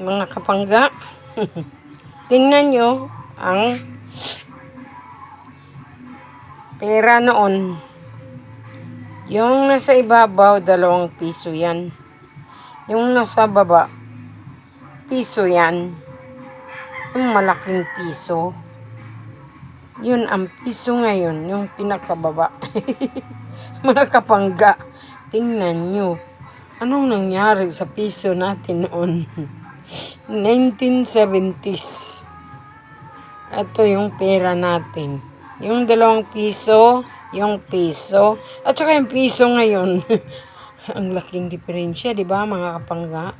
mga kapangga. Tingnan nyo ang pera noon. Yung nasa ibabaw, dalawang piso yan. Yung nasa baba, piso yan. Yung malaking piso. Yun ang piso ngayon, yung pinakababa. mga kapangga, tingnan nyo. Anong nangyari sa piso natin noon? 1970s. Ito yung pera natin. Yung dalawang piso, yung piso, at saka yung piso ngayon. Ang laking diferensya, di ba mga kapangga?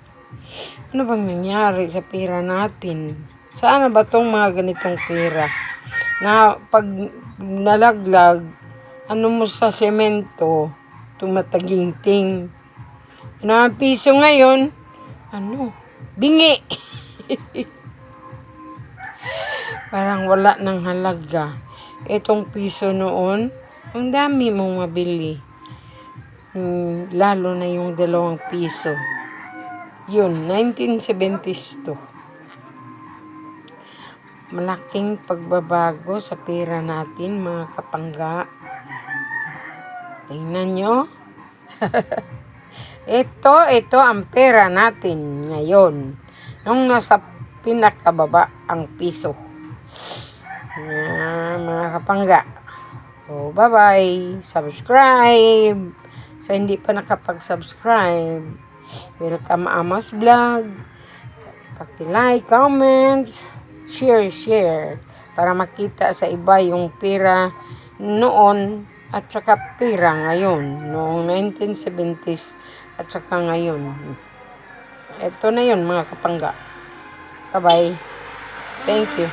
Ano bang nangyari sa pera natin? Saan na ba tong mga ganitong pera? Na pag nalaglag, ano mo sa semento, tumataginting. Na piso ngayon, ano, bingi. Parang wala ng halaga. Itong piso noon, ang dami mong mabili. Hmm, lalo na yung dalawang piso. Yun, 1970s to. Malaking pagbabago sa pera natin, mga kapangga. Tingnan nyo. ito, ito ang pera natin ngayon. Nung nasa pinakababa ang piso. Ah, mga kapangga. So, bye-bye. Subscribe. Sa hindi pa nakapag-subscribe, welcome Amos Vlog. Paki-like, comments, share, share. Para makita sa iba yung pera noon at saka pera ngayon. Noong 1970s at saka ngayon. Ito na yun mga kapangga. Bye-bye. Thank you.